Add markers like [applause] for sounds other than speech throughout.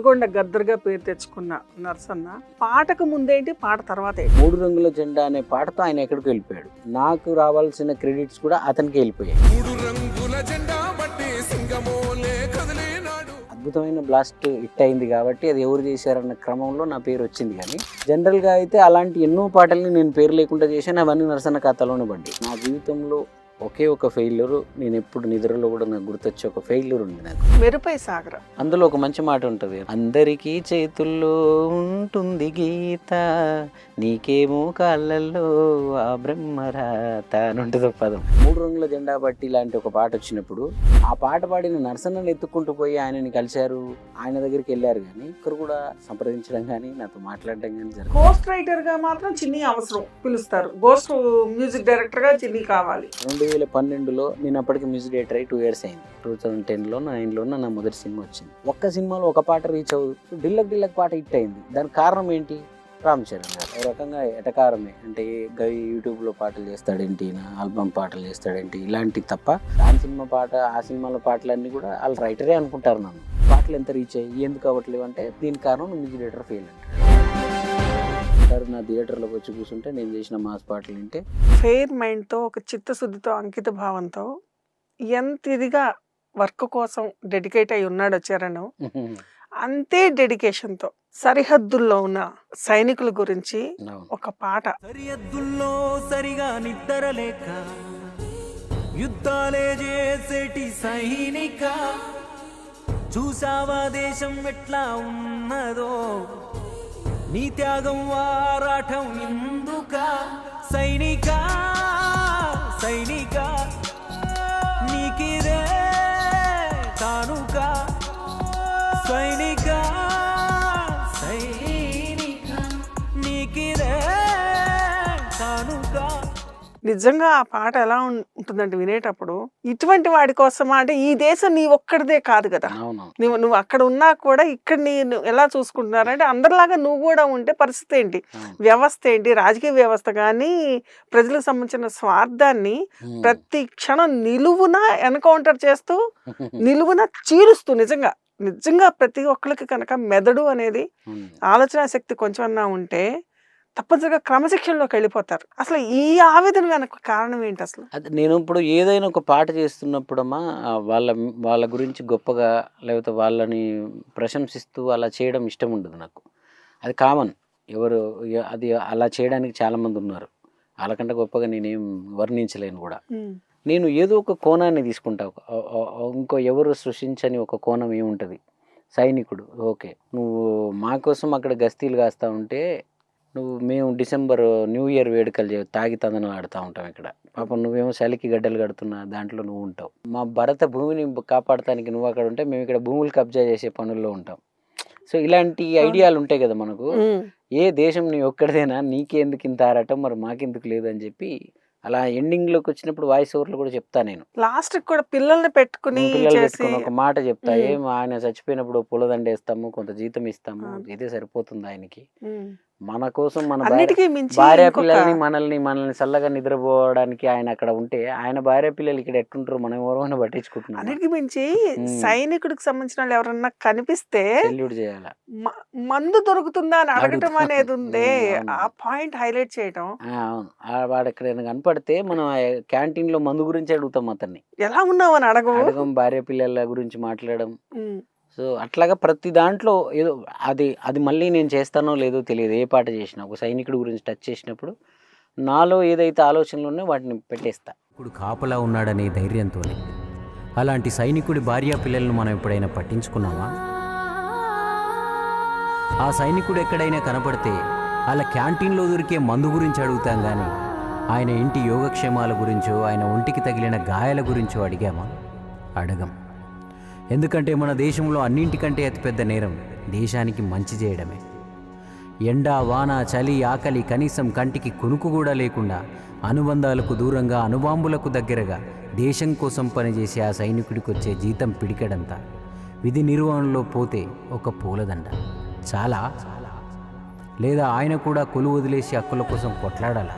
నల్గొండ గద్దర్గా పేరు తెచ్చుకున్న నర్సన్న పాటకు ముందేంటి పాట తర్వాత మూడు రంగుల జెండా అనే పాటతో ఆయన ఎక్కడికి వెళ్ళిపోయాడు. నాకు రావాల్సిన క్రెడిట్స్ కూడా అతనికి వెళ్ళిపోయాయి. మూడు రంగుల జెండా అద్భుతమైన బ్లాస్ట్ హిట్ అయింది కాబట్టి అది ఎవరు చేశారన్న క్రమంలో నా పేరు వచ్చింది కానీ జనరల్గా అయితే అలాంటి ఎన్నో పాటల్ని నేను పేరు లేకుండా చేశాను అవన్నీ నరసన్న ఖాతాలోనే పడ్డాయి. నా జీవితంలో ఒకే ఒక ఫెయిల్యూర్ నేను ఎప్పుడు నిద్రలో కూడా నాకు గుర్తొచ్చే ఒక ఫెయిల్యూర్ ఉంది నాకు. మెరుపై సాగర? అందులో ఒక మంచి మాట ఉంటుంది. అందరికీ చేతుల్లో ఉంటుంది గీత నీకేమో కాళ్ళల్లో ఆ బ్రహ్మరాత అని ఉంటుంది పదం. మూడు రంగుల జెండా బట్టి లాంటి ఒక పాట వచ్చినప్పుడు ఆ పాట పాడిన నరసన్నలు ఎత్తుకుంటూ పోయి ఆయనని కలిశారు. ఆయన దగ్గరికి వెళ్ళారు కానీ ఇక్కడ కూడా సంప్రదించడం కానీ నాతో మాట్లాడడం కానీ జరిగింది. గోస్ట్ రైటర్గా మాత్రం చిన్ని అవసరం పిలుస్తారు. గోస్ట్ మ్యూజిక్ డైరెక్టర్గా చిన్ని కావాలి. రెండు వేల పన్నెండులో నేను అప్పటికి మ్యూజిక్ డైరెక్టర్ అయ్యి టూ ఇయర్స్ అయింది. టూ థౌసండ్ టెన్లో నైన్లో నా మొదటి సినిమా వచ్చింది. ఒక్క సినిమాలో ఒక పాట రీచ్ అవ్వదు. డిల్లక్ డిల్లక్ పాట హిట్ అయింది. దానికి కారణం ఏంటి? రామ్ చరణ్ గారు. ఒక రకంగా ఎటకారమే. అంటే గవి యూట్యూబ్లో పాటలు చేస్తాడేంటి నా ఆల్బమ్ పాటలు చేస్తాడేంటి ఇలాంటి తప్ప దాని సినిమా పాట ఆ సినిమాలో పాటలన్నీ కూడా వాళ్ళు రైటరే అనుకుంటారు నన్ను. పాటలు ఎంత రీచ్ అయ్యి ఎందుకు అవ్వట్లేవు? అంటే దీని కారణం మ్యూజిక్ డైరెక్టర్ ఫెయిల్ అంటారు సార్ నా థియేటర్లోకి వచ్చి కూర్చుంటే నేను చేసిన మాస్ పాటలు వింటే ఫెయిర్ మైండ్తో ఒక చిత్తశుద్ధితో అంకిత భావంతో ఎంత ఇదిగా వర్క్ కోసం డెడికేట్ అయి ఉన్నాడు చరణ్ [laughs] అంతే డెడికేషన్తో సరిహద్దుల్లో ఉన్న సైనికుల గురించి. ఒక పాట. సరిహద్దుల్లో సరిగా నిద్రలేక యుద్ధాలే చేసేటి సైనిక చూసావా దేశం ఎట్లా ఉన్నదో? నీ త్యాగం వారాటం ఎందుక సైనిక సైనిక నీకిదే కానుక సైనిక సైనిక నిజంగా ఆ పాట ఎలా ఉంటుందంటే వినేటప్పుడు ఇటువంటి వాడి కోసమా అంటే ఈ దేశం నీ ఒక్కడిదే కాదు కదా నువ్వు నువ్వు అక్కడ ఉన్నా కూడా ఇక్కడ నేను ఎలా చూసుకుంటున్నారంటే అందరిలాగా నువ్వు కూడా ఉంటే పరిస్థితి ఏంటి. వ్యవస్థ ఏంటి రాజకీయ వ్యవస్థ కానీ ప్రజలకు సంబంధించిన స్వార్థాన్ని. ప్రతి క్షణం నిలువున ఎన్కౌంటర్ చేస్తూ [laughs] నిలువున చీరుస్తూ నిజంగా నిజంగా ప్రతి ఒక్కరికి కనుక మెదడు అనేది. ఆలోచన శక్తి కొంచెమన్నా ఉంటే తప్పనిసరిగా క్రమశిక్షణలోకి వెళ్ళిపోతారు. అసలు ఈ ఆవేదన వెనక కారణం ఏంటి అసలు? అదే నేను ఇప్పుడు ఏదైనా ఒక పాట చేస్తున్నప్పుడమ్మా ఆ వాళ్ళ వాళ్ళ గురించి గొప్పగా లేకపోతే వాళ్ళని ప్రశంసిస్తూ అలా చేయడం ఇష్టం ఉండదు నాకు. అది కామన్. ఎవరు ఎ- అది అలా చేయడానికి చాలామంది ఉన్నారు. వాళ్ళకంటే గొప్పగా నేనేం వర్ణించలేను కూడా. నేను ఏదో ఒక కోణాన్ని తీసుకుంటా. ఒక- ఆ- ఆ- ఆ ఇంకో ఎవరు సృష్టించని ఒక కోణం ఏముంటుంది? సైనికుడు. ఓకే. నువ్వు మా కోసం అక్కడ గస్తీలు కాస్తా ఉంటే నువ్వు మేము డిసెంబర్ న్యూ ఇయర్ వేడుకలు చే- తాగి తందనం ఆడుతూ ఉంటాం ఇక్కడ. పాపం నువ్వేమో చలికి గడ్డలు కడుతున్నా దాంట్లో నువ్వు ఉంటావు. మా భరత భూమిని కాపాడటానికి నువ్వు అక్కడ ఉంటే మేము ఇక్కడ భూములు కబ్జా చేసే పనుల్లో ఉంటాం. సో ఇలాంటి ఐడియాలు ఉంటాయి కదా మనకు. ఏ దేశం నీ ఒక్కడిదేనా? నీకే ఎందుకు ఇంత ఆరాటం? మరి మాకెందుకు లేదు అని చెప్పి అలా ఎండింగ్లోకి వచ్చినప్పుడు వాయిస్ ఓవర్లో కూడా చెప్తా నేను. లాస్ట్కి కూడా పిల్లల్ని పెట్టుకుని పిల్లలు పెట్టుకుని ఒక మాట చెప్తా. ఉమ్. ఏం ఆయన చచ్చిపోయినప్పుడు పూలదండ వేస్తాము కొంత జీతం ఇస్తాము. ఇదే సరిపోతుంది ఆయనకి. మన కోసం మన భార్య పిల్లల్ని మనల్ని మనల్ని చల్లగా నిద్రపోవడానికి ఆయన అక్కడ ఉంటే ఆయన భార్య పిల్లలు ఇక్కడ ఎట్టుంటారు మనం ఎవరైనా పట్టించుకుంటున్నాం అన్నిటికీ మించి. సైనికుడికి సంబంధించిన వాళ్ళు ఎవరన్నా కనిపిస్తే సెల్యూట్ చేయాల మందు దొరుకుతుందా అని అడగటం. అనేది ఉందే. ఆ పాయింట్ హైలైట్ చేయటం వాడు ఎక్కడైనా కనపడితే మనం క్యాంటీన్లో మందు గురించి అడుగుతాం అతన్ని ఎలా ఉన్నావు అని అడగం భార్య పిల్లల గురించి మాట్లాడడం. సో అట్లాగా ప్రతి దాంట్లో ఏదో అది అది మళ్ళీ నేను చేస్తానో లేదో తెలియదు. ఏ పాట చేసినా ఒక సైనికుడి గురించి టచ్ చేసినప్పుడు నాలో ఏదైతే ఆలోచనలు ఉన్నాయో వాటిని పెట్టేస్తా. ఇప్పుడు కాపలా ఉన్నాడనే ధైర్యంతో అలాంటి సైనికుడి భార్య పిల్లలను మనం ఎప్పుడైనా పట్టించుకున్నామా? ఆ సైనికుడు ఎక్కడైనా కనపడితే అలా క్యాంటీన్లో దొరికే మందు గురించి అడుగుతాం కానీ ఆయన ఇంటి యోగక్షేమాల గురించో ఆయన ఒంటికి తగిలిన గాయాల గురించో అడిగామా? అడగం. ఎందుకంటే మన దేశంలో అన్నింటికంటే అతిపెద్ద నేరం దేశానికి మంచి చేయడమే. ఎండ వాన చలి ఆకలి కనీసం కంటికి కునుకు కూడా లేకుండా అనుబంధాలకు దూరంగా అనుబాంబులకు దగ్గరగా దేశం కోసం పనిచేసే ఆ సైనికుడికి వచ్చే జీతం పిడికెడంతా. విధి నిర్వహణలో పోతే ఒక పూలదండ. చాలా. లేదా ఆయన కూడా కొలు వదిలేసి హక్కుల కోసం కొట్లాడాలా?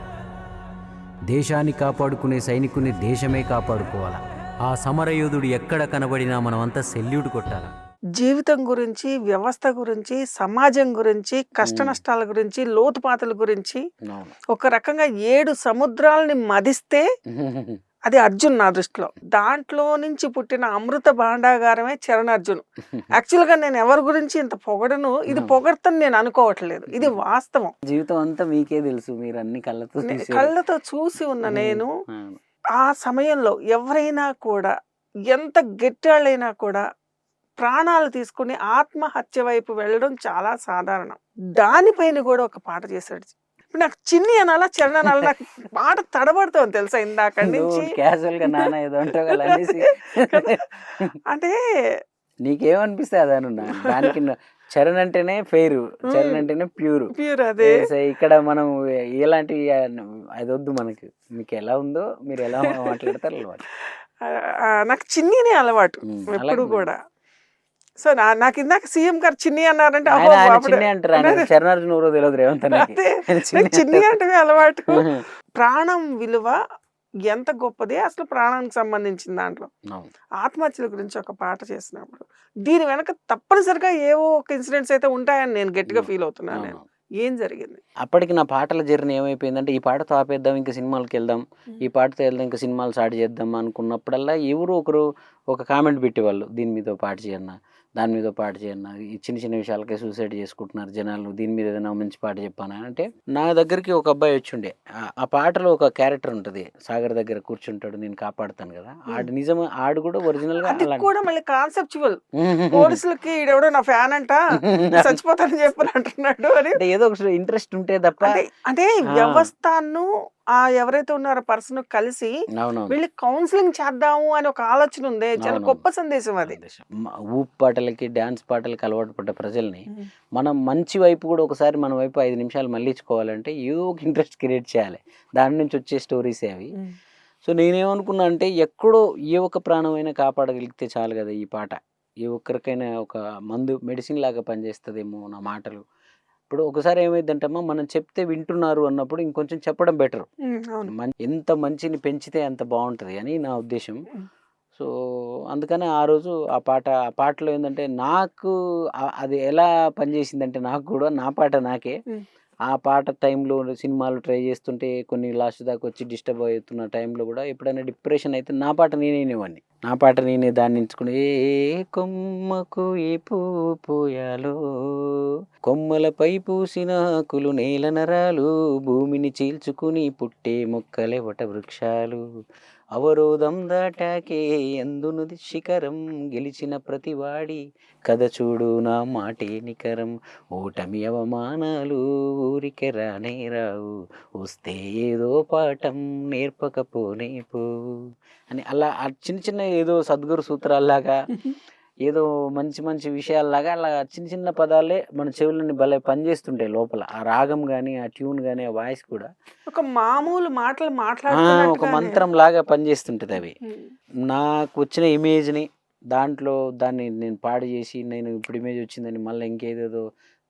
దేశాన్ని కాపాడుకునే సైనికుని దేశమే కాపాడుకోవాలా? ఆ సమరయోధుడు ఎక్కడ కనబడినా మనమంతా సెల్యూట్ కొట్టాలా జీవితం గురించి వ్యవస్థ గురించి సమాజం గురించి కష్ట. నష్టాల గురించి లోతుపాతల గురించి ఒక రకంగా ఏడు సముద్రాలని మదిస్తే [laughs] అది అర్జున్ నా దృష్టిలో దాంట్లో నుంచి పుట్టిన అమృత భాండాగారమే చరణ్ అర్జున్ [laughs] యాక్చువల్గా నేను ఎవరి గురించి ఇంత పొగడను ఇది. పొగడతని నేను అనుకోవట్లేదు ఇది వాస్తవం జీవితం అంతా మీకే తెలుసు మీరు అన్ని కళ్ళతో. కళ్ళతో చూసి ఉన్న. నేను. ఆ సమయంలో ఎవరైనా కూడా ఎంత గట్టాళ్ళైనా కూడా ప్రాణాలు తీసుకుని ఆత్మహత్య వైపు వెళ్ళడం చాలా సాధారణం. దానిపైన కూడా ఒక పాట చేశాడు. ఇప్పుడు నాకు చిన్ని అనాలా చరణ్ అనాలా నాకు పాట తడబడుతోంది తెలుసా ఇందాక నుంచి. క్యాజువల్గా నాన్న ఏదో అంటే నీకేమనిపిస్తే దానికి చరణ్ అంటేనే ఫెయిర్ చరణ్ అంటేనే ప్యూర్. ప్యూర్ అదే. ఇక్కడ మనం ఎలాంటి అది వద్దు మనకి. మీకు ఎలా ఉందో మీరు ఎలా మాట్లాడతారు అలవాటు. నాకు చిన్నినే అలవాటు ఎప్పుడు కూడా. సో నా నాకు ఇందాక సీఎం గారు చిన్ని అన్నారంటే చిన్ని. అంటే అలవాటు. ప్రాణం విలువ ఎంత గొప్పది అసలు ప్రాణానికి సంబంధించిన దాంట్లో. ఆత్మహత్యల గురించి ఒక పాట చేసినప్పుడు దీని వెనక తప్పనిసరిగా ఏవో ఒక ఇన్సిడెంట్స్ అయితే ఉంటాయని నేను గట్టిగా ఫీల్ అవుతున్నాను నేను. ఏం జరిగింది? అప్పటికి నా పాటల జర్నీ ఏమైపోయిందంటే ఈ పాటతో ఆపేద్దాం ఇంకా సినిమాలకు వెళ్దాం. ఈ పాటతో వెళ్దాం ఇంకా సినిమాలు స్టార్ట్ చేద్దాం అనుకున్నప్పుడల్లా ఎవరు ఒకరు ఒక కామెంట్ పెట్టేవాళ్ళు దీని మీద పాట చేయన్న దాని మీద పాట చేయన్న ఈ చిన్న చిన్న విషయాలకే సూసైడ్ చేసుకుంటున్నారు జనాలు. దీని మీద ఏదైనా మంచి పాట చెప్పాను? అంటే నా దగ్గరికి ఒక అబ్బాయి వచ్చిండే. ఆ- పాటలో ఒక క్యారెక్టర్ ఉంటుంది. సాగర్ దగ్గర కూర్చుంటాడు నేను కాపాడుతాను కదా. ఆడు నిజం ఆడు కూడా ఒరిజినల్గా కూడా మళ్ళీ కాన్సెప్చువల్ [laughs] పోలీసులకి ఈడెవడో నా ఫ్యాన్ అంట? [laughs] చచ్చిపోతానని చెప్పని అంటున్నాడు అని ఏదో ఒక ఇంట్రెస్ట్ ఉంటే తప్ప అంటే. వ్యవస్థను ఆ ఎవరైతే ఉన్నారో పర్సన్ కలిసి వీళ్ళకి కౌన్సిలింగ్ చేద్దాము అని ఒక ఆలోచన ఉంది. చాలా. గొప్ప సందేశం అది. ఊపు పాటలకి డ్యాన్స్ పాటలకి అలవాటు పడ్డ ప్రజల్ని మనం మంచి వైపు కూడా ఒకసారి మన వైపు ఐదు నిమిషాలు మళ్ళించుకోవాలంటే ఏదో ఒక ఇంట్రెస్ట్ క్రియేట్ చేయాలి. దాని నుంచి వచ్చే స్టోరీసే అవి. సో నేనేమనుకున్నా అంటే ఎక్కడో ఏ ఒక్క ప్రాణమైనా కాపాడగలిగితే చాలు కదా ఈ పాట. ఏ ఒక్కరికైనా ఒక మందు మెడిసిన్ లాగా పనిచేస్తుందేమో నా మాటలు. ఇప్పుడు ఒకసారి ఏమైందంటమ్మా మనం చెప్తే వింటున్నారు అన్నప్పుడు ఇంకొంచెం చెప్పడం బెటర్ ఎంత మంచిని పెంచితే అంత బాగుంటుంది అని నా ఉద్దేశం. సో అందుకనే ఆ రోజు ఆ పాట ఆ పాటలో ఏంటంటే నాకు అది ఎలా పనిచేసిందంటే నాకు కూడా నా పాట నాకే. ఆ పాట టైంలో సినిమాలు ట్రై చేస్తుంటే కొన్ని లాస్ట్ దాకా వచ్చి డిస్టర్బ్ అవుతున్న టైంలో కూడా ఎప్పుడైనా డిప్రెషన్ అయితే నా పాట నేనేవాడిని నా పాట నేనే దాన్ని ఎంచుకుని ఏ కొమ్మకు ఏ పువ్వు పోయాలో? కొమ్మలపై పూసిన ఆకులు నేల నరాలు భూమిని చీల్చుకుని పుట్టే మొక్కలే వట వృక్షాలు. అవరోధం దాటాకే అందునుది శిఖరం? గెలిచిన ప్రతివాడి కథ చూడు నా మాటే నికరం. ఓటమి అవమానాలు ఊరికే రానే రావు. వస్తే ఏదో పాఠం నేర్పకపోనే పోవు. అని అలా చిన్న చిన్న ఏదో సద్గురు సూత్రాల్లాగా [laughs] ఏదో మంచి మంచి విషయాల్లాగా అలా చిన్న చిన్న పదాలే మన చెవులని భలే పనిచేస్తుంటాయి లోపల. ఆ రాగం కానీ ఆ ట్యూన్ కానీ ఆ వాయిస్ కూడా. ఒక మామూలు మాటలు ఆ, ఒక. మంత్రం లాగా పనిచేస్తుంటది అవి. నాకు వచ్చిన ఇమేజ్ని దాంట్లో దాన్ని నేను పాడు చేసి నేను ఇప్పుడు ఇమేజ్ వచ్చిందని మళ్ళీ ఇంకేదేదో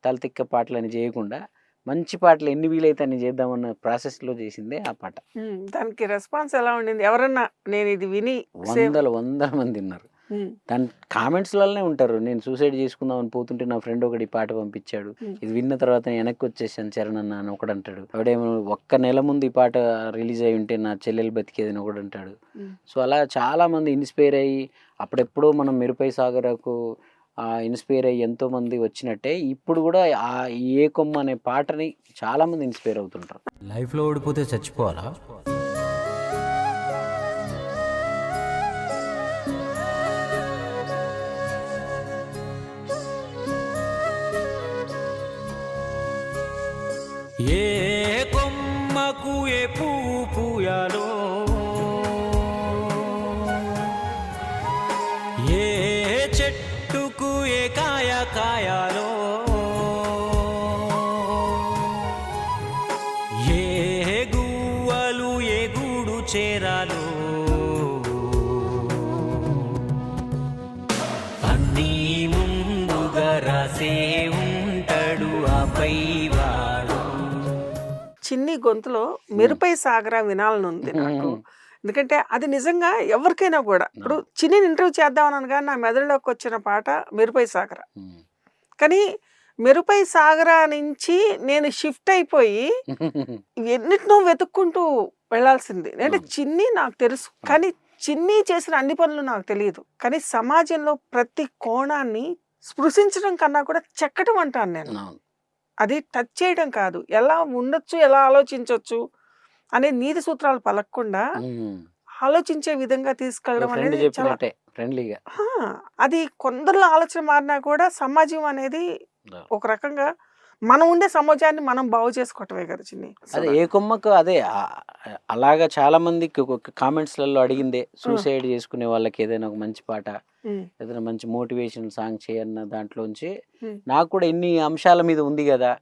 తలతిక్క పాటలని చేయకుండా మంచి పాటలు ఎన్ని వీలైతే అన్ని చేద్దామన్న ప్రాసెస్లో చేసిందే ఆ పాట. దానికి రెస్పాన్స్ ఎలా ఉండింది? ఎవరన్నా నేను ఇది విని వందల వందల మంది ఉన్నారు. దాని కామెంట్స్లలోనే ఉంటారు. నేను సూసైడ్ చేసుకుందామని పోతుంటే నా ఫ్రెండ్ ఒకటి ఈ పాట పంపించాడు. ఇది విన్న తర్వాత నేను వెనక్కి వచ్చేసాను చరణ్ అన్న అని ఒకడు అంటాడు. ఆవిడేమో ఒక్క నెల ముందు ఈ పాట రిలీజ్ అయి ఉంటే నా చెల్లెలు బతికేది అని ఒకడు అంటాడు. సో అలా చాలా మంది ఇన్స్పైర్ అయ్యి అప్పుడెప్పుడో మనం మెరుపై సాగరకు ఆ ఇన్స్పైర్ అయ్యి ఎంతో మంది వచ్చినట్టే ఇప్పుడు కూడా ఆ ఏ కొమ్మ అనే పాటని చాలా మంది ఇన్స్పైర్ అవుతుంటారు. లైఫ్లో ఓడిపోతే చచ్చిపోవాలా? ఏ కొమ్మకు ఏ పువ్వు పూయాలో గొంతులో మెరుపై సాగరా వినాలని ఉంది నాకు. ఎందుకంటే అది నిజంగా ఎవరికైనా కూడా ఇప్పుడు చిన్ని ఇంటర్వ్యూ చేద్దామని అనగా నా మెదడులోకి వచ్చిన పాట మెరుపై సాగర. కానీ మెరుపై సాగర నుంచి నేను షిఫ్ట్ అయిపోయి [laughs] ఎన్నిటినో వెతుక్కుంటూ వెళ్ళాల్సింది. అంటే. చిన్ని నాకు తెలుసు. కానీ చిన్ని చేసిన అన్ని పనులు నాకు తెలియదు. కానీ సమాజంలో ప్రతి కోణాన్ని స్పృశించడం కన్నా కూడా చెక్కటం అంటాను నేను. అది టచ్ చేయడం కాదు. ఎలా ఉండొచ్చు ఎలా ఆలోచించవచ్చు అనే నీతి సూత్రాలు పలకకుండా. ఆలోచించే విధంగా తీసుకెళ్ళడం అనేది చాలా ఫ్రెండ్లీగా. అది కొందరిలో ఆలోచన మారినా కూడా సమాజం అనేది ఒక రకంగా మనం ఉండే సమాజాన్ని మనం బాగు చేసుకోవటమే కదా చిన్ని. అదే ఏ కొమ్మకు అదే అలాగా చాలా మందికి కామెంట్స్లలో అడిగిందే సూసైడ్ చేసుకునే వాళ్ళకి ఏదైనా ఒక మంచి పాట ఏదైనా మంచి మోటివేషన్ సాంగ్ చేయన్న దాంట్లోంచి. నాకు కూడా ఇన్ని అంశాల మీద ఉంది కదా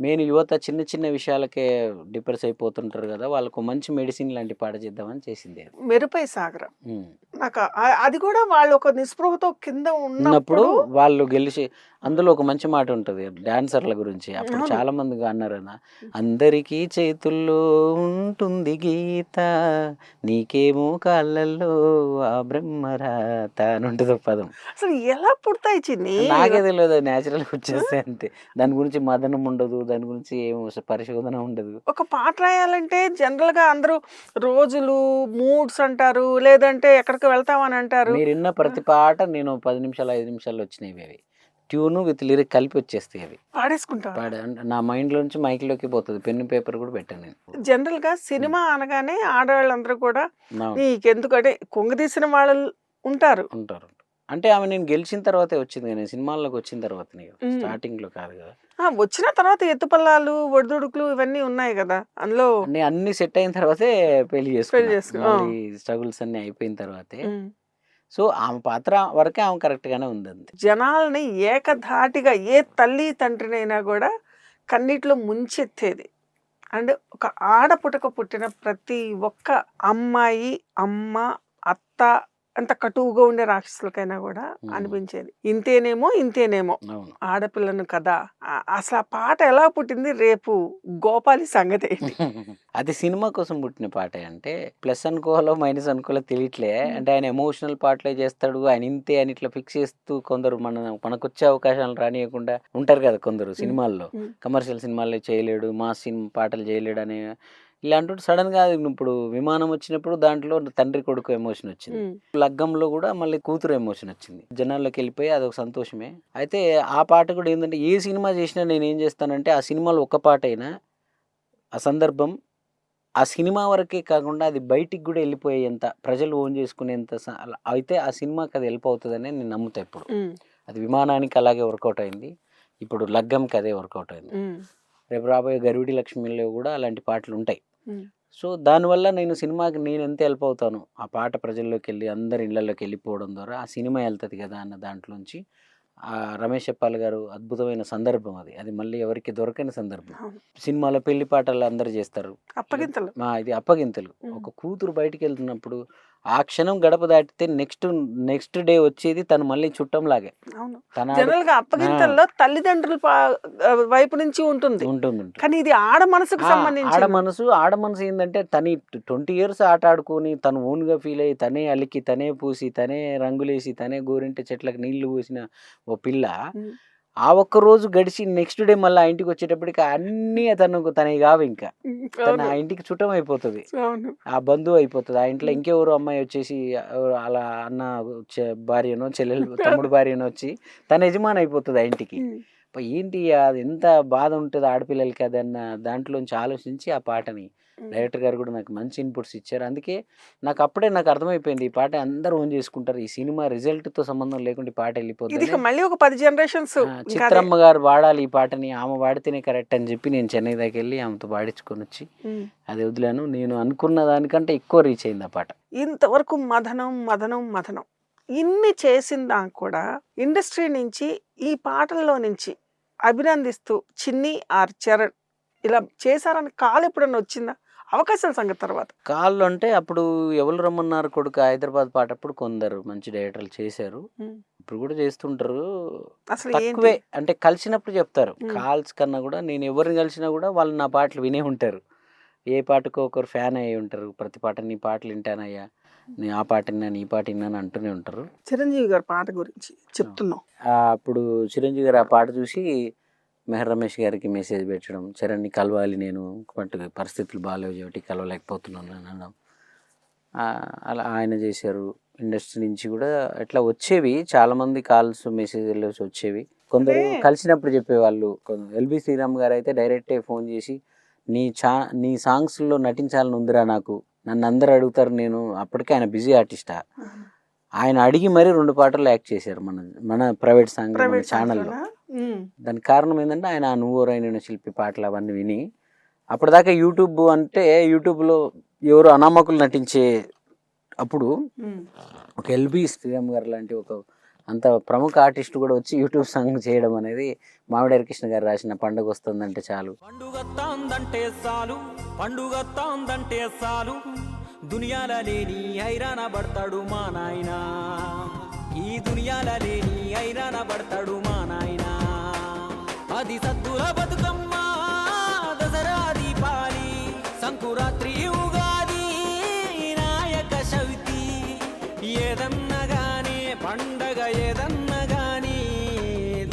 మెయిన్ యువత చిన్న చిన్న విషయాలకే డిప్రెస్ అయిపోతుంటారు కదా వాళ్ళకు మంచి మెడిసిన్ లాంటి పాట చేద్దామని చేసింది. మెరుపై సాగర. నాకు అది కూడా వాళ్ళు ఒక నిస్పృహతో కింద ఉన్నప్పుడు వాళ్ళు గెలిచి అందులో ఒక మంచి మాట ఉంటుంది డాన్సర్ల గురించి అప్పుడు. చాలా మంది అన్నారు అన్న అందరికీ చేతుల్లో ఉంటుంది గీత నీకేమో కాళ్ళల్లో ఆ బ్రహ్మరాత అని ఉంటుంది పదం అసలు ఎలా పుడతాయి చిన్ని నాకే తెలియదు న్యాచురల్ వచ్చేస్తే అంతే దాని గురించి మదనం ఉండదు దాని గురించి ఏం పరిశోధన ఉండదు. ఒక పాట రాయాలంటే జనరల్గా అందరూ రోజులు మూడ్స్ అంటారు లేదంటే ఎక్కడికి వెళ్తామని అంటారు. మీరు విన్న ప్రతి పాట నేను పది నిమిషాలు ఐదు నిమిషాల్లో వచ్చినాయి అవి. ట్యూన్ విత్ లిరిక్ కలిపి వచ్చేస్తాయి అవి. పాడేసుకుంటారు పాడ నా మైండ్ లోంచి మైక్లోకి పోతుంది. పెన్ను పేపర్ కూడా పెట్టాను నేను. జనరల్గా సినిమా అనగానే ఆడవాళ్ళందరూ కూడా నా నీకెందుకంటే కొంగదీసిన వాళ్ళు ఉంటారు. ఉంటారు. అంటే ఆమె నేను గెలిచిన తర్వాతే వచ్చింది కానీ సినిమాల్లోకి వచ్చిన మ్మ్. స్టార్టింగ్లో కాదు కదా. వచ్చిన తర్వాత ఎత్తుపల్లాలు ఒడిదుడుకులు ఇవన్నీ ఉన్నాయి కదా అందులో అన్ని అన్ని సెట్ అయిన తర్వాతే పెళ్ళి. మళ్ళీ స్ట్రగుల్స్ అన్ని అయిపోయిన తర్వాతే. సో ఆమె పాత్ర వరకే ఆమె కరెక్ట్ గానే ఉంది అంతే జనాల్ని ఏకధాటిగా ఏ తల్లి తండ్రినైనా కూడా కన్నీటిలో ముంచెత్తేది. అండ్ ఒక ఆడపుటక పుట్టిన ప్రతి ఒక్క అమ్మాయి అమ్మ అత్త అంత కటువుగా ఉండే రాక్షసులకైనా కూడా. అనిపించేది ఇంతేనేమో ఇంతేనేమో ఆడపిల్లను కదా అసలు ఆ పాట ఎలా పుట్టింది రేపు గోపాలి సంగతి? [laughs] అది సినిమా కోసం పుట్టిన పాటే అంటే ప్లస్ అనుకోవాలో మైనస్ అనుకోవాలో తెలియట్లే. అంటే ఆయన ఎమోషనల్ పాటలే చేస్తాడు ఆయన ఇంతే అని ఇట్లా ఫిక్స్ చేస్తూ కొందరు మన మనకు వచ్చే అవకాశాలు రానియకుండా ఉంటారు కదా కొందరు సినిమాల్లో. కమర్షియల్ సినిమాల్లో చేయలేడు మా సినిమా పాటలు చేయలేడు అనే ఇలా అంటూ సడన్గా ఇప్పుడు విమానం వచ్చినప్పుడు దాంట్లో తండ్రి కొడుకు ఎమోషన్ వచ్చింది. లగ్గంలో కూడా మళ్ళీ కూతురు ఎమోషన్ వచ్చింది. జనాల్లోకి వెళ్ళిపోయి అదొక సంతోషమే. అయితే ఆ పాట కూడా ఏంటంటే ఏ సినిమా చేసినా నేను ఏం చేస్తానంటే ఆ సినిమాలో ఒక పాట అయినా ఆ సందర్భం ఆ సినిమా వరకే కాకుండా అది బయటికి కూడా వెళ్ళిపోయేంత ప్రజలు ఓన్ చేసుకునేంత అయితే ఆ సినిమాకి అది హెల్ప్ అవుతుందని నేను నమ్ముతా ఇప్పుడు అది విమానానికి అలాగే వర్కౌట్ అయింది. ఇప్పుడు లగ్గంకి అదే వర్కౌట్ అయింది. రేపు రాబోయే గరుడి లక్ష్మిలో కూడా అలాంటి పాటలు ఉంటాయి. సో దానివల్ల నేను సినిమాకి నేను ఎంత హెల్ప్ అవుతాను? ఆ పాట ప్రజల్లోకి వెళ్ళి అందరి ఇళ్ళలోకి వెళ్ళిపోవడం ద్వారా ఆ సినిమా వెళ్తుంది కదా అన్న దాంట్లోంచి ఆ రమేష్ చెప్పాల్ గారు అద్భుతమైన సందర్భం అది. అది మళ్ళీ ఎవరికి దొరకని సందర్భం. సినిమాలో పెళ్ళి పాటలు అందరు చేస్తారు. అప్పగింతలు. మా ఇది అప్పగింతలు. ఒక కూతురు బయటికి వెళ్తున్నప్పుడు ఆ క్షణం గడప దాటితే నెక్స్ట్ నెక్స్ట్ డే వచ్చేది తను మళ్ళీ చుట్టంలాగే అవును జనరల్గా అప్పగింతల్లో తల్లిదండ్రుల వైపు నుంచి ఉంటుంది ఉంటుంది. కానీ ఇది ఆడ మనసుకు ఆ, ఆడ సంబంధించి మనసు ఆడ మనసు ఏంటంటే తని ట్వంటీ ఇయర్స్ ఆట ఆడుకొని తను ఓన్గా ఫీల్ అయ్యి తనే అలికి తనే పూసి తనే రంగులేసి తనే గోరింట చెట్లకు నీళ్ళు పూసిన ఓ పిల్ల. ఆ ఒక్క రోజు గడిచి నెక్స్ట్ డే మళ్ళీ ఆ ఇంటికి వచ్చేటప్పటికి అన్ని తనకు తనవి కావు ఇంకా. తన ఆ ఇంటికి చుట్టం అయిపోతుంది. ఆ బంధువు అయిపోతుంది. ఆ ఇంట్లో ఇంకెవరు అమ్మాయి వచ్చేసి అలా అన్న భార్యనో చెల్లెలు [laughs] తమ్ముడు భార్యనో వచ్చి తన యజమాని అయిపోతుంది ఆ ఇంటికి. ఏంటి అది? ఎంత బాధ ఉంటుంది ఆడపిల్లలకి అది అన్న దాంట్లోంచి ఆలోచించి ఆ పాటని. డైరెక్టర్ గారు కూడా నాకు మంచి ఇన్పుట్స్ ఇచ్చారు. అందుకే నాకు అప్పుడే నాకు అర్థమైపోయింది ఈ పాట అందరూ ఓన్ చేసుకుంటారు. ఈ సినిమా రిజల్ట్తో సంబంధం లేకుండా ఈ పాట వెళ్ళిపోతుంది మళ్ళీ ఒక పది జనరేషన్స్ చిత్రమ్మ గారు వాడాలి ఈ పాటని ఆమె వాడితేనే కరెక్ట్ అని చెప్పి నేను చెన్నై దాకా వెళ్ళి ఆమెతో పాడించుకొని వచ్చి అది వదిలాను. నేను అనుకున్న దానికంటే ఎక్కువ రీచ్ అయింది ఆ పాట. ఇంతవరకు మదనం మదనం మదనం ఇన్ని చేసిందా కూడా ఇండస్ట్రీ నుంచి ఈ పాటల్లో నుంచి అభినందిస్తూ చిన్ని ఆర్ చరణ్ ఇలా చేశారని కాల్ ఎప్పుడన్నా వచ్చిందా? అవకాశాల సంగతి తర్వాత. కాళ్ళు అంటే అప్పుడు ఎవరు రమ్మన్నారు కొడుకు? హైదరాబాద్ పాట అప్పుడు కొందరు మంచి డైరెక్టర్లు చేశారు. ఇప్పుడు కూడా చేస్తుంటారు. అసలు తక్కువే. అంటే కలిసినప్పుడు చెప్తారు. కాల్స్ కన్నా కూడా నేను ఎవరిని కలిసినా కూడా వాళ్ళు నా పాటలు వినే ఉంటారు. ఏ పాటకో ఒకరు ఫ్యాన్ అయ్యి ఉంటారు. ప్రతి పాట నీ పాటలు వింటానయ్యా. నీ ఆ పాట విన్నా నీ పాట విన్నాను అంటూనే ఉంటారు. చిరంజీవి గారి పాట గురించి చెప్తున్నాం. ఆ, అప్పుడు చిరంజీవి గారు ఆ పాట చూసి మెహర్ రమేష్ గారికి మెసేజ్ పెట్టడం చరణ్ని కలవాలి నేను పరిస్థితులు బాగాలేవు కాబట్టి కలవలేకపోతున్నాను అని అనడం అలా ఆయన చేశారు. ఇండస్ట్రీ నుంచి కూడా ఇట్లా వచ్చేవి. చాలా మంది కాల్స్ మెసేజ్లు వచ్చేవి. కొందరు కలిసినప్పుడు చెప్పేవాళ్ళు. ఎల్బి శ్రీరామ్ గారు అయితే డైరెక్టే ఫోన్ చేసి నీ చా నీ సాంగ్స్లో నటించాలని ఉందిరా నాకు. నన్ను అందరు అడుగుతారు నేను అప్పటికే ఆయన బిజీ ఆర్టిస్టా ఆయన అడిగి మరీ రెండు పాటలు యాక్ట్ చేశారు మన మన ప్రైవేట్ సాంగ్ ఛానల్లో. దానికి కారణం ఏంటంటే ఆయన ఆ నువ్వు రైన శిల్పి పాటలు అవన్నీ విని అప్పటిదాకా యూట్యూబ్ అంటే యూట్యూబ్లో ఎవరు అనామకులు నటించే అప్పుడు ఒక ఎల్బి శ్రీరామ్ గారు లాంటి ఒక అంత ప్రముఖ ఆర్టిస్ట్ కూడా వచ్చి యూట్యూబ్ సాంగ్ చేయడం అనేది మామిడారి కృష్ణ గారు రాసిన పండుగ వస్తుందంటే చాలు. పండుగ తాందంటే చాలు పండుగ తాందంటే చాలు. దునియాల లేని హైరాణ పడతాడు మా నాయన. ఈ దునియాల లేని హైరాణ పడతాడు మా నాయన. అది సద్దుల బతుకమ్మ దసరా దీపాలి సంకురాత్రి ఉగాది నాయక చవితి. ఏదన్నా గానీ పండగ ఏదన్నా గానీ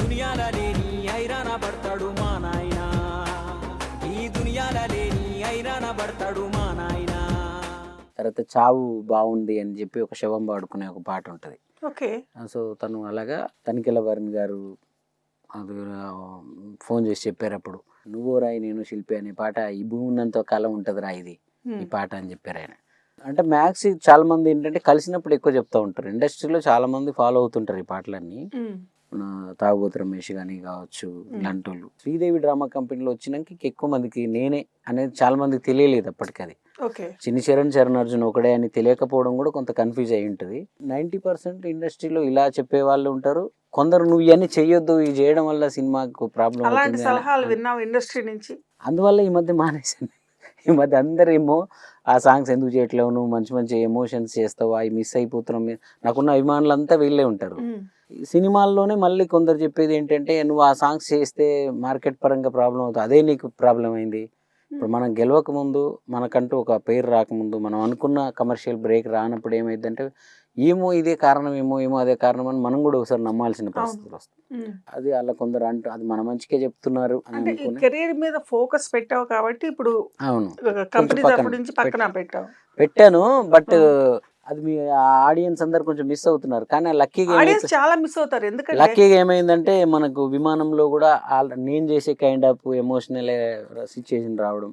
దునియాల లేని హైరాణ పడతాడు మా నాయన. ఈ దునియాల లేని హైరాణ పడతాడు మా తర్వాత చావు బాగుంది అని చెప్పి ఒక శవం పాడుకునే ఒక పాట ఉంటుంది. ఓకే. సో తను అలాగా తనికెల వరుణ్ గారు అది ఫోన్ చేసి చెప్పారు అప్పుడు. నువ్వు రాయి నేను శిల్పి అనే పాట ఈ భూమి ఉన్నంత కాలం ఉంటుంది రా ఇది ఈ పాట అని చెప్పారు ఆయన. అంటే మ్యాథ్స్ చాలా మంది ఏంటంటే కలిసినప్పుడు ఎక్కువ చెప్తా ఉంటారు. ఇండస్ట్రీలో చాలా మంది ఫాలో అవుతుంటారు ఈ పాటలన్నీ. తాగుబోతు రమేష్ కానీ కావచ్చు ఇలాంటి వాళ్ళు శ్రీదేవి డ్రామా కంపెనీలో వచ్చినాక ఎక్కువ మందికి నేనే అనేది చాలా మందికి తెలియలేదు అప్పటికి అది. ఓకే చిన్ని చరణ్ చరణ్ అర్జున్ ఒకడే అని తెలియకపోవడం కూడా కొంత కన్ఫ్యూజ్ అయి ఉంటుంది. నైంటీ పర్సెంట్ ఇండస్ట్రీలో ఇలా చెప్పే వాళ్ళు ఉంటారు. కొందరు నువ్వు ఇవన్నీ చెయ్యొద్దు ఇవి చేయడం వల్ల సినిమాకు ప్రాబ్లం అలాంటి సలహాలు విన్నావు ఇండస్ట్రీ నుంచి? అందువల్ల ఈ మధ్య మానేశాను. ఈ మధ్య అందరేమో ఆ సాంగ్స్ ఎందుకు చేయట్లేవు నువ్వు మంచి మంచి ఎమోషన్స్ చేస్తావు అవి మిస్ అయిపోతున్నాం నాకున్న అభిమానులంతా వీళ్ళే ఉంటారు. సినిమాల్లోనే మళ్ళీ కొందరు చెప్పేది ఏంటంటే నువ్వు ఆ సాంగ్స్ చేస్తే మార్కెట్ పరంగా ప్రాబ్లం అవుతుంది అదే నీకు ప్రాబ్లం అయింది. ఇప్పుడు మనం గెలవక ముందు మనకంటూ ఒక పేరు రాకముందు మనం అనుకున్న కమర్షియల్ బ్రేక్ రానప్పుడు ఏమైందంటే ఏమో ఇదే కారణం ఏమో ఏమో అదే కారణం అని మనం కూడా ఒకసారి నమ్మాల్సిన పరిస్థితులు వస్తుంది అది అలా కొందరు అంటూ అది మన మంచికే చెప్తున్నారు అని కెరీర్ మీద ఫోకస్ పెట్టావు కాబట్టి ఇప్పుడు అవును. కంపెనీ పక్కన తరపు నుంచి పక్కన పెట్టావు. పెట్టాను బట్. అది మీ ఆడియన్స్ అందరు కొంచెం మిస్ అవుతున్నారు కానీ లక్కీగా ఆడియన్స్ చాలా మిస్ అవుతారు ఎందుకంటే లక్కీగా ఏమైందంటే మనకు విమానంలో కూడా నేను చేసే కైండ్ ఆఫ్ ఎమోషనల్ సిచ్యుయేషన్ రావడం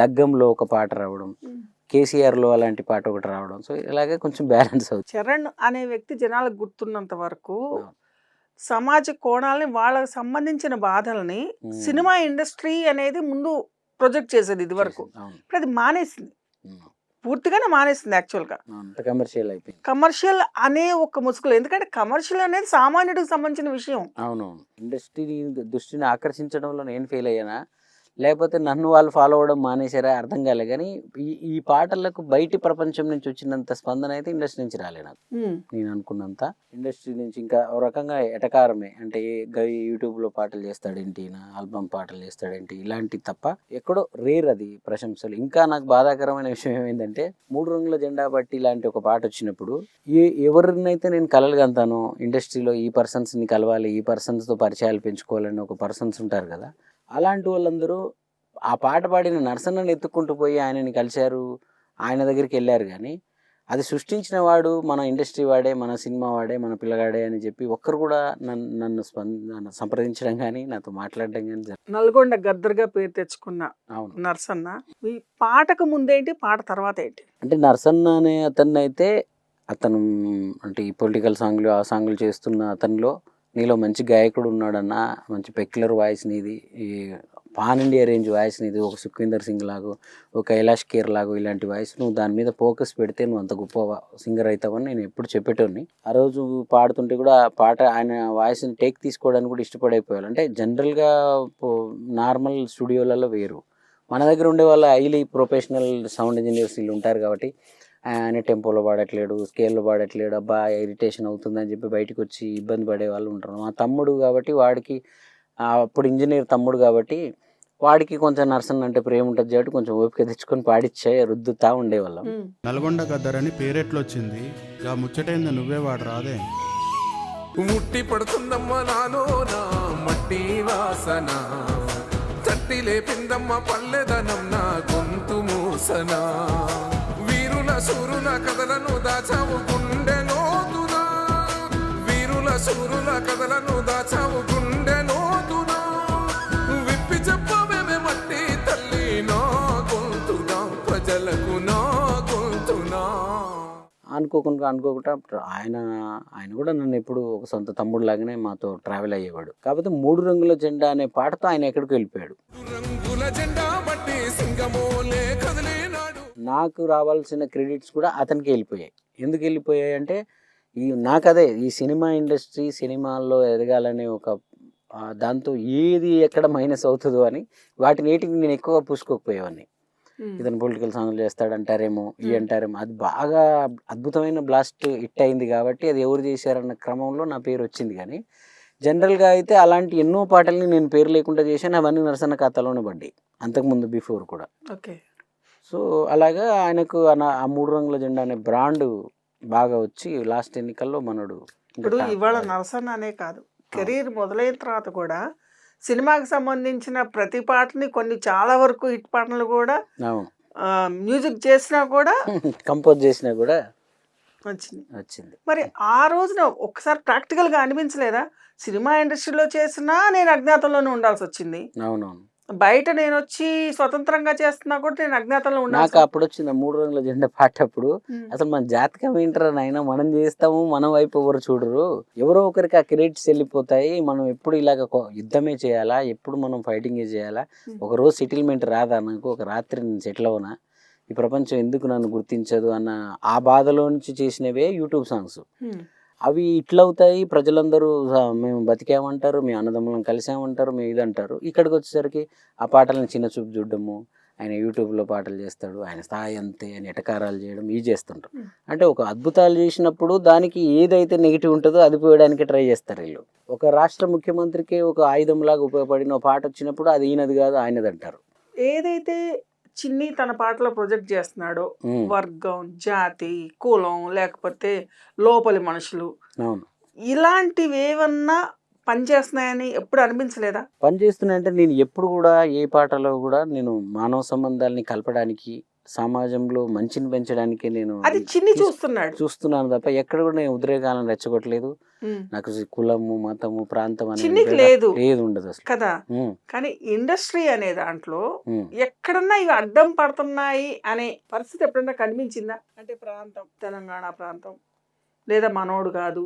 లగ్గంలో ఒక పాట రావడం ఉమ్. కేసీఆర్లో అలాంటి పాట ఒకటి రావడం సో ఇలాగే కొంచెం బ్యాలెన్స్ అవుతుంది చరణ్ అనే వ్యక్తి జనాలకు గుర్తున్నంత వరకు. సమాజ కోణాలని వాళ్ళకి సంబంధించిన బాధల్ని. సినిమా ఇండస్ట్రీ అనేది ముందు ప్రొజెక్ట్ చేసేది ఇది వరకు ఇప్పుడు అది మానేసింది. పూర్తిగానే మానేసింది యాక్చువల్గా అవును. కమర్షియల్ అయిపోయింది. కమర్షియల్ అనే ఒక ముసుగులో ఎందుకంటే కమర్షియల్ అనేది సామాన్యుడికి సంబంధించిన విషయం. అవునవును. ఇండస్ట్రీ దృష్టిని ఆకర్షించడంలో నేను ఫెయిల్ అయ్యానా? లేకపోతే నన్ను వాళ్ళు ఫాలో అవ్వడం మానేశారా అర్థం కాలే. కానీ ఈ ఈ పాటలకు బయటి ప్రపంచం నుంచి వచ్చినంత స్పందన అయితే ఇండస్ట్రీ నుంచి రాలే నాకు. నేను అనుకున్నంత ఇండస్ట్రీ నుంచి ఇంకా ఒక రకంగా ఎటకారమే. అంటే యూట్యూబ్లో పాటలు చేస్తాడేంటి నా ఆల్బమ్ పాటలు చేస్తాడేంటి ఇలాంటి తప్ప ఎక్కడో రేర్ అది ప్రశంసలు. ఇంకా నాకు బాధాకరమైన విషయం ఏమైందంటే మూడు రంగుల జెండా బట్టి ఇలాంటి ఒక పాట వచ్చినప్పుడు ఏ ఎవరినైతే నేను కలలుగంతానో ఇండస్ట్రీలో ఈ పర్సన్స్ని కలవాలి ఈ పర్సన్స్తో పరిచయాలు పెంచుకోవాలని ఒక పర్సన్స్ ఉంటారు కదా అలాంటి వాళ్ళందరూ ఆ పాట పాడిన నరసన్నని ఎత్తుక్కుంటూ పోయి ఆయనని కలిశారు ఆయన దగ్గరికి వెళ్ళారు కానీ అది సృష్టించిన వాడు మన ఇండస్ట్రీ వాడే మన సినిమా వాడే మన పిల్లగాడే అని చెప్పి ఒక్కరు కూడా నన్ను నన్ను స్పంద నన్ను సంప్రదించడం కానీ నాతో మాట్లాడడం కానీ జరగదు నల్గొండ గద్దర్గా పేరు తెచ్చుకున్న అవును. నర్సన్న ఈ పాటకు ముందేంటి పాట తర్వాత ఏంటి? అంటే నరసన్న అనే అతన్ని అయితే అతను అంటే ఈ పొలిటికల్ సాంగ్లు ఆ సాంగ్లు చేస్తున్న అతనిలో నీలో మంచి గాయకుడు ఉన్నాడన్న మంచి పెక్యులర్ వాయిస్ నీది ఈ పాన్ ఇండియా రేంజ్ వాయిస్ నీది ఒక సుఖ్వీందర్ సింగ్ లాగు ఒక కైలాష్ కేర్ లాగు ఇలాంటి వాయిస్ నువ్వు దాని మీద ఫోకస్ పెడితే నువ్వు అంత గొప్ప సింగర్ అవుతావని నేను ఎప్పుడు చెప్పేటోని ఆ రోజు పాడుతుంటే కూడా ఆ పాట ఆయన వాయిస్ని టేక్ తీసుకోవడానికి కూడా ఇష్టపడైపోయారు అంటే జనరల్గా నార్మల్ స్టూడియోలలో వేరు. మన దగ్గర ఉండే వాళ్ళ హైలీ ప్రొఫెషనల్ సౌండ్ ఇంజనీర్స్ వీళ్ళు ఉంటారు కాబట్టి ఆయన టెంపోలో పాడట్లేడు స్కేల్లో పాడట్లేడు అబ్బా ఇరిటేషన్ అవుతుందని చెప్పి బయటకు వచ్చి ఇబ్బంది పడే వాళ్ళు ఉంటారు. మా తమ్ముడు కాబట్టి వాడికి ఆ, అప్పుడు ఇంజనీర్ తమ్ముడు కాబట్టి వాడికి కొంచెం నర్సన్ అంటే ప్రేమ ఉంటుంది కాబట్టి కొంచెం ఓపిక తెచ్చుకొని పాడిచ్చే రుద్దుతా ఉండేవాళ్ళం. నల్గొండ గద్దరని పేరెట్లొచ్చింది. గా ముచ్చటైంది నువ్వే వాడు రాదే ముట్టి పడుతుందమ్మ నాలో నా మట్టి వాసన. తట్టి లేపిందమ్మ పల్లెదనం నా గొంతు మూసన. సూరుల కథలను దాచావు గుండె లోతునా? వీరుల సూరుల కథలను దాచావు గుండె లోతునా? విప్పి చెప్పవేమే మట్టి తల్లి నా గొంతునా? ప్రజలకు నా గొంతునా? అనుకోకుండా అనుకోకుండా ఆయన ఆయన కూడా నన్ను ఎప్పుడు ఒక సొంత తమ్ముడు లాగానే మాతో ట్రావెల్ అయ్యేవాడు. కాకపోతే మూడు రంగుల జెండా అనే పాటతో ఆయన ఎక్కడికి వెళ్ళిపోయాడు. రంగుల జెండా బట్టి సింగమోలే కదిలినాడు నాకు రావాల్సిన క్రెడిట్స్ కూడా అతనికి వెళ్ళిపోయాయి. ఎందుకు వెళ్ళిపోయాయి అంటే ఈ నాకు అదే ఈ సినిమా ఇండస్ట్రీ సినిమాల్లో ఎదగాలనే ఒక దాంతో ఏది ఎక్కడ మైనస్ అవుతుందో అని వాటి నేటికి నేను ఎక్కువ పూసుకోకపోయేవాడిని. ఇతను పొలిటికల్ సాంగ్లు చేస్తాడు అంటారేమో ఈ అంటారేమో అది బాగా అద్భుతమైన బ్లాస్ట్ హిట్ అయింది కాబట్టి అది ఎవరు చేశారన్న క్రమంలో నా పేరు వచ్చింది కానీ జనరల్గా అయితే అలాంటి ఎన్నో పాటల్ని నేను పేరు లేకుండా చేశాను అవన్నీ నరసన్న ఖాతాలోనే పడ్డాయి అంతకుముందు బిఫోర్ కూడా. ఓకే. సో అలాగా ఆయనకు ఆ మూడు రంగుల జెండా అనే బ్రాండ్ బాగా వచ్చి లాస్ట్ ఎన్నికల్లో మనడు ఇప్పుడు ఇవాళ. నరసన్న అనే కాదు. కెరీర్ మొదలైన తర్వాత కూడా సినిమాకి సంబంధించిన ప్రతి పాటని కొన్ని చాలా వరకు హిట్ పాటలు కూడా మ్యూజిక్ చేసినా కూడా [laughs] కంపోజ్ చేసినా కూడా వచ్చింది. వచ్చింది. మరి ఆ రోజున ఒకసారి ప్రాక్టికల్గా అనిపించలేదా? సినిమా ఇండస్ట్రీలో చేసినా నేను అజ్ఞాతంలోనే ఉండాల్సి వచ్చింది. అవునవును. బయట నేను వచ్చి స్వతంత్రంగా చేస్తున్నా కూడా నేను అజ్ఞాతంలో నాకు ఉండాల్సి అప్పుడు వచ్చింది మూడు రంగుల జెండా పాటప్పుడు. అసలు మన జాతకం ఏంటరా నాయన? మనం చేస్తాము మన వైపు ఎవరు చూడరు. ఎవరో ఒకరికి ఆ క్రెడిట్స్ వెళ్ళిపోతాయి. మనం ఎప్పుడు ఇలాగ యుద్ధమే చేయాలా? ఎప్పుడు మనం ఫైటింగే చేయాలా. ఒక రోజు సెటిల్మెంట్ రాదా నాకు? ఒక రాత్రి నేను సెటిల్ అవునా? ఈ ప్రపంచం ఎందుకు నన్ను గుర్తించదు అన్న ఆ బాధలో నుంచి చేసినవే యూట్యూబ్ సాంగ్స్. అవి ఇట్లవుతాయి ప్రజలందరూ "ఆ, మేము బతికామంటారు మీ అన్నదమ్ములను కలిసామంటారు మేము ఇది అంటారు ఇక్కడికి వచ్చేసరికి ఆ పాటలను చిన్న చూపు చూడడము ఆయన యూట్యూబ్లో పాటలు చేస్తాడు ఆయన స్థాయి అంతే అని ఎటకారాలు చేయడం ఇవి చేస్తుంటారు. అంటే ఒక అద్భుతాలు చేసినప్పుడు దానికి ఏదైతే నెగిటివ్ ఉంటుందో అది పోయడానికి ట్రై చేస్తారు వీళ్ళు. ఒక రాష్ట్ర ముఖ్యమంత్రికి ఒక ఆయుధంలాగా ఉపయోగపడిన ఒక పాట వచ్చినప్పుడు అది ఈయనది కాదు ఆయనది అంటారు. ఏదైతే చిన్ని తన పాటలో ప్రొజెక్ట్ చేస్తున్నాడో. వర్గం జాతి కులం లేకపోతే లోపలి మనుషులు. అవును. ఇలాంటివి ఏమన్నా పనిచేస్తున్నాయని ఎప్పుడు అనిపించలేదా? పని చేస్తున్నా నేను ఎప్పుడు కూడా ఏ పాటలో కూడా నేను మానవ సంబంధాలని కలపడానికి సమాజంలో మంచిని పెంచడానికి నేను అది చిన్ని చూస్తున్నాడు చూస్తున్నాను తప్ప ఎక్కడ కూడా నేను ఉద్రేకాలను రెచ్చగొట్టలేదు. నాకు కులము మతము ప్రాంతం అనేది లేదు. లేదు ఉండదు అసలు కదా కానీ ఇండస్ట్రీ అనే దాంట్లో. ఎక్కడన్నా ఇవి అడ్డం పడుతున్నాయి అనే పరిస్థితి ఎప్పుడన్నా కనిపించిందా అంటే ప్రాంతం తెలంగాణ ప్రాంతం లేదా మనోడు కాదు.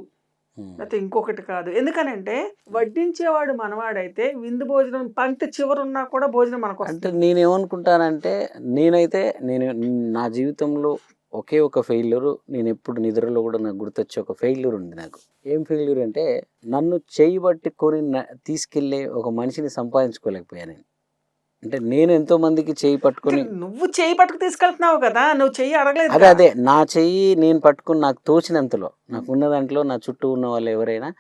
లేకపోతే ఇంకొకటి కాదు. ఎందుకనంటే వడ్డించేవాడు మనవాడైతే విందు భోజనం పంక్తి చివరున్నా కూడా భోజనం మనకు అంటే నేనేమనుకుంటానంటే నేనైతే నేను నా జీవితంలో ఒకే ఒక ఫెయిల్యూర్ నేను ఎప్పుడు నిద్రలో కూడా నాకు గుర్తొచ్చే ఒక ఫెయిల్యూర్ ఉంది నాకు. ఏం ఫెయిల్యూర్ అంటే నన్ను చేయి పట్టుకొని న- తీసుకెళ్ళే ఒక మనిషిని సంపాదించుకోలేకపోయాను నేను. అంటే నేను ఎంతో మందికి చేయి పట్టుకొని నువ్వు చేయి పట్టుకు తీసుకెళ్తున్నావు కదా నువ్వు చెయ్యి అడగలేదు అదే అదే నా చెయ్యి నేను పట్టుకుని నాకు తోచినంతలో నాకు ఉన్న దాంట్లో నా చుట్టూ ఉన్న వాళ్ళు ఎవరైనా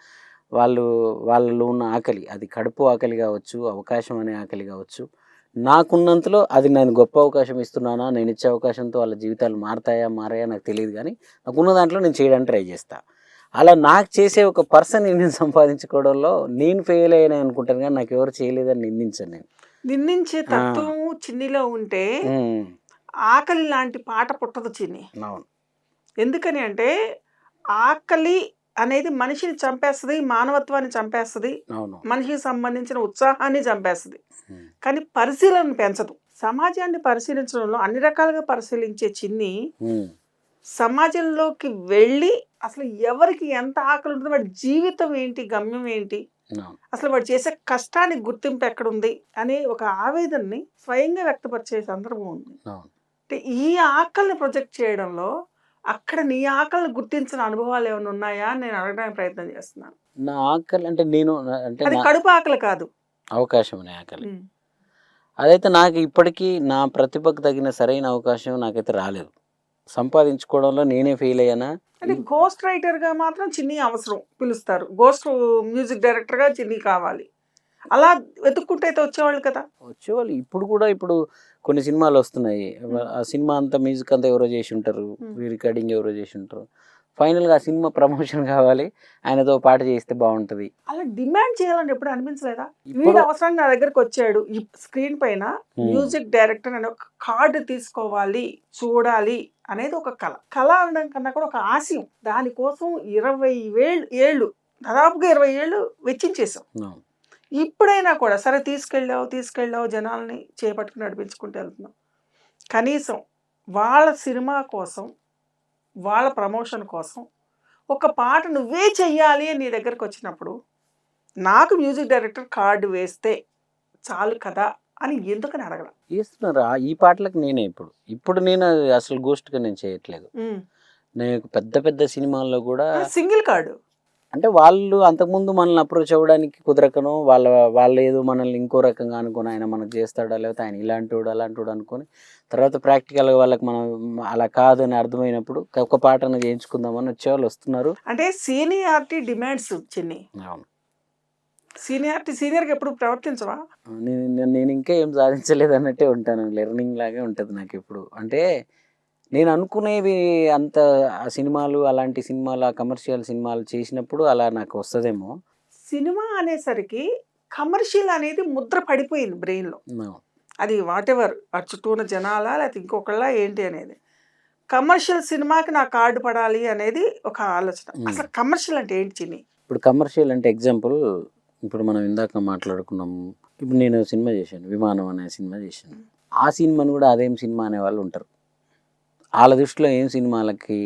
వాళ్ళు వాళ్ళలో ఉన్న ఆకలి అది కడుపు ఆకలి కావచ్చు అవకాశం అనే ఆకలి కావచ్చు నాకున్నంతలో అది నేను గొప్ప అవకాశం ఇస్తున్నానా నేను ఇచ్చే అవకాశంతో వాళ్ళ జీవితాలు మారతాయా మారాయా నాకు తెలియదు కానీ నాకున్న దాంట్లో నేను చేయడానికి ట్రై చేస్తా. అలా నాకు చేసే ఒక పర్సన్ నేను సంపాదించుకోవడంలో నేను ఫెయిల్ అయ్యాను అనుకుంటాను కానీ నాకు ఎవరు చేయలేదని నిందించాను నేను. నిందించే తత్వం చిన్నిలో ఉంటే ఉమ్, ఆకలి లాంటి పాట పుట్టదు చిన్ని. అవును. ఎందుకని అంటే ఆకలి అనేది మనిషిని చంపేస్తుంది మానవత్వాన్ని చంపేస్తుంది అవును. మనిషికి సంబంధించిన ఉత్సాహాన్ని చంపేస్తుంది. ఉమ్, కానీ పరిశీలన పెంచదు. సమాజాన్ని పరిశీలించడంలో అన్ని రకాలుగా పరిశీలించే చిన్ని ఉమ్, సమాజంలోకి వెళ్ళి అసలు ఎవరికి ఎంత ఆకలి ఉంటుందో వాడి జీవితం ఏంటి గమ్యం ఏంటి అసలు వాడు చేసే కష్టానికి గుర్తింపు ఎక్కడుంది అనే ఒక ఆవేదనని స్వయంగా వ్యక్తపరిచే సందర్భం ఉంది. అంటే ఈ ఆకలిని ప్రొజెక్ట్ చేయడంలో అక్కడ నీ ఆకలిని గుర్తించిన అనుభవాలు ఏమైనా ఉన్నాయా నేను అడగడానికి ప్రయత్నం చేస్తున్నాను. నా ఆకలి అంటే నేను అంటే అది కడుపు ఆకలి కాదు. అవకాశం ఆకలి. అదైతే నాకు ఇప్పటికీ నా ప్రతిభకు తగిన సరైన అవకాశం నాకైతే రాలేదు. సంపాదించుకోవడంలో నేనే ఫెయిల్ అయ్యానా? అంటే గోస్ట్ రైటర్గా మాత్రం చిన్ని అవసరం పిలుస్తారు. గోస్ట్ మ్యూజిక్ డైరెక్టర్గా చిన్ని కావాలి. అలా వెతుక్కుంటే అయితే వచ్చేవాళ్ళు కదా. వచ్చేవాళ్ళు. ఇప్పుడు కూడా ఇప్పుడు కొన్ని సినిమాలు వస్తున్నాయి. ఆ సినిమా అంతా మ్యూజిక్ అంతా ఎవరో చేసి ఉంటారు. రికార్డింగ్ ఎవరో చేసి ఉంటారు. ఫైనల్గా సినిమా ప్రమోషన్ కావాలి. ఆయనతో పాట చేస్తే బాగుంటుంది. అలా డిమాండ్ చేయాలని ఎప్పుడు అనిపించలేదా? వీడు అవసరం నా దగ్గరకు వచ్చాడు. ఈ స్క్రీన్ పైన Hmm. మ్యూజిక్ డైరెక్టర్ అనే ఒక కార్డు తీసుకోవాలి చూడాలి అనేది ఒక కళ. కళ అనడం కన్నా కూడా ఒక ఆశయం. దానికోసం ఇరవై వేళ్ళు ఏళ్ళు దాదాపుగా ఇరవై ఏళ్ళు వెచ్చించేసాం. ఇప్పుడైనా కూడా సరే తీసుకెళ్ళావు తీసుకెళ్ళావు జనాల్ని చేపట్టుకుని నడిపించుకుంటూ వెళ్తున్నాం. కనీసం వాళ్ళ సినిమా కోసం వాళ్ళ ప్రమోషన్ కోసం ఒక పాట నువ్వే చెయ్యాలి అని నీ దగ్గరకు వచ్చినప్పుడు నాకు మ్యూజిక్ డైరెక్టర్ కార్డు వేస్తే చాలు కదా అని ఎందుకని అడగల చేస్తున్నారు ఆ- ఈ పాటలకు నేనే ఇప్పుడు. ఇప్పుడు నేను అసలు గోస్ట్గా నేను చేయట్లేదు. నేను పెద్ద పెద్ద సినిమాల్లో కూడా సింగిల్ కార్డు. అంటే వాళ్ళు అంతకుముందు మనల్ని అప్రోచ్ అవ్వడానికి కుదరకను వాళ్ళ వాళ్ళు ఏదో మనల్ని ఇంకో రకంగా అనుకుని ఆయన మనకు చేస్తాడా లేకపోతే ఆయన ఇలాంటి వాడు అలాంటి వాడు అనుకొని తర్వాత ప్రాక్టికల్గా వాళ్ళకి మనం అలా కాదని అర్థమైనప్పుడు ఒక పాటను చేయించుకుందామని వచ్చేవాళ్ళు వస్తున్నారు. అంటే సీనియారిటీ డిమాండ్స్ చిన్ని. అవును. సీనియారిటీ సీనియర్కి ఎప్పుడు ప్రవర్తించవా? నేను నేను- నేను ఇంకా ఏం సాధించలేదు అన్నట్టే ఉంటాను. లెర్నింగ్ లాగే ఉంటుంది నాకు ఇప్పుడు అంటే నేను అనుకునేవి అంత ఆ సినిమాలు అలాంటి సినిమాలు ఆ కమర్షియల్ సినిమాలు చేసినప్పుడు అలా నాకు వస్తుందేమో. సినిమా అనేసరికి కమర్షియల్ అనేది ముద్ర పడిపోయింది బ్రెయిన్లో. అది వాట్ ఎవర్ ఆ చుట్టూ ఉన్న జనాల లేకపోతే ఇంకొకళ్ళ ఏంటి అనేది. కమర్షియల్ సినిమాకి నా కార్డు పడాలి అనేది ఒక ఆలోచన. అసలు కమర్షియల్ అంటే ఏంటి చిన్ని? ఇప్పుడు కమర్షియల్ అంటే ఎగ్జాంపుల్ ఇప్పుడు మనం ఇందాక మాట్లాడుకున్నాం ఇప్పుడు నేను సినిమా చేశాను విమానం అనే సినిమా చేశాను. ఆ సినిమాని కూడా అదేం సినిమా అనే వాళ్ళు ఉంటారు. వాళ్ళ దృష్టిలో ఏం సినిమాలకి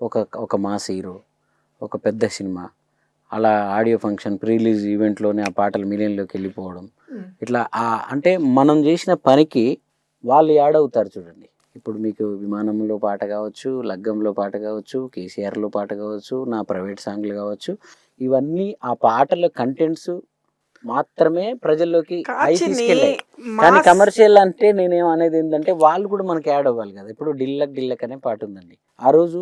ఒక ఒక మాస్ హీరో ఒక పెద్ద సినిమా అలా ఆడియో ఫంక్షన్ ప్రీ రిలీజ్ ఈవెంట్లోనే ఆ పాటలు మిలియన్లోకి వెళ్ళిపోవడం Hmm. ఇట్లా ఆ- అంటే మనం చేసిన పనికి వాళ్ళు యాడ్ అవుతారు చూడండి ఇప్పుడు మీకు విమానంలో పాట కావచ్చు లగ్గంలో పాట కావచ్చు కేసీఆర్లో పాట కావచ్చు నా ప్రైవేట్ సాంగ్లు కావచ్చు ఇవన్నీ ఆ పాటల కంటెంట్స్ మాత్రమే ప్రజల్లోకి కానీ కమర్షియల్ అంటే నేనేం అనేది ఏంటంటే వాళ్ళు కూడా మనకి యాడ్ అవ్వాలి కదా. ఇప్పుడు డిల్లక్ డిల్లక్ అనే పాట ఉందండి. ఆ రోజు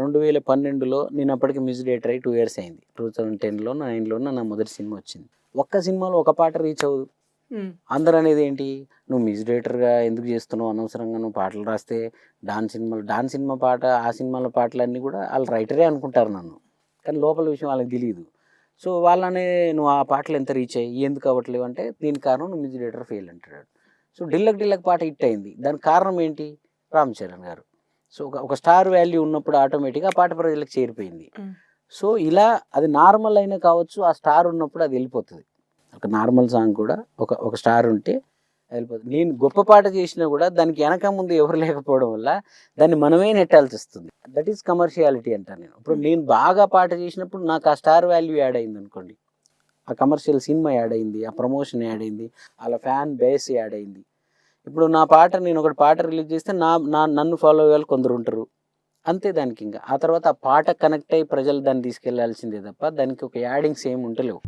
రెండు వేల పన్నెండులో నేను అప్పటికి మ్యూజిక్ డైరెక్టర్ అయ్యి టూ ఇయర్స్ అయింది. టూ థౌజండ్ టెన్లో నైన్లో నా మొదటి సినిమా వచ్చింది. ఒక్క సినిమాలో ఒక పాట రీచ్ అవ్వదు. అందరు అనేది ఏంటి? నువ్వు మ్యూజిక్ డైరెక్టర్గా ఎందుకు చేస్తున్నావు? అనవసరంగా నువ్వు పాటలు రాస్తే డాన్స్ సినిమాలు డాన్స్ సినిమా పాట ఆ సినిమాల పాటలన్నీ కూడా వాళ్ళు రైటరే అనుకుంటారు నన్ను. కానీ లోపల విషయం వాళ్ళకి తెలియదు. సో వాళ్ళనే నువ్వు ఆ పాటలు ఎంత రీచ్ అయ్యి ఎందుకు అవ్వట్లేవు? అంటే దీనికి కారణం నువ్వు మ్యూజిక్ డైరెక్టర్ ఫెయిల్ అంటాడు. సో డిల్లక్ డిల్లక్ పాట హిట్ అయింది. దానికి కారణం ఏంటి? రామ్ చరణ్ గారు. సో ఒక ఒక స్టార్ వాల్యూ ఉన్నప్పుడు ఆటోమేటిక్గా ఆ పాట ప్రజలకు చేరిపోయింది. సో ఇలా అది నార్మల్ అయినా కావచ్చు ఆ స్టార్ ఉన్నప్పుడు అది వెళ్ళిపోతుంది. ఒక నార్మల్ సాంగ్ కూడా ఒక ఒక స్టార్ ఉంటే వెళ్ళిపోతుంది. నేను గొప్ప పాట చేసినా కూడా దానికి వెనక ముందు ఎవరు లేకపోవడం వల్ల దాన్ని మనమే నెట్టాల్సి వస్తుంది. దట్ ఈస్ కమర్షియాలిటీ అంటాను నేను. ఇప్పుడు నేను బాగా పాట చేసినప్పుడు నాకు ఆ స్టార్ వాల్యూ యాడ్ అయింది అనుకోండి. ఆ కమర్షియల్ సినిమా యాడ్ అయింది ఆ ప్రమోషన్ యాడ్ అయింది అలా ఫ్యాన్ బేస్ యాడ్ అయింది. ఇప్పుడు నా పాట నేను ఒకటి పాట రిలీజ్ చేస్తే నా నా నన్ను ఫాలో అయ్యే వాళ్ళు కొందరు ఉంటారు. అంతే దానికి ఇంకా. ఆ తర్వాత ఆ పాట కనెక్ట్ అయ్యి ప్రజలు దాన్ని తీసుకెళ్ళాల్సిందే తప్ప దానికి ఒక యాడింగ్స్ ఏమి ఉంటలేవు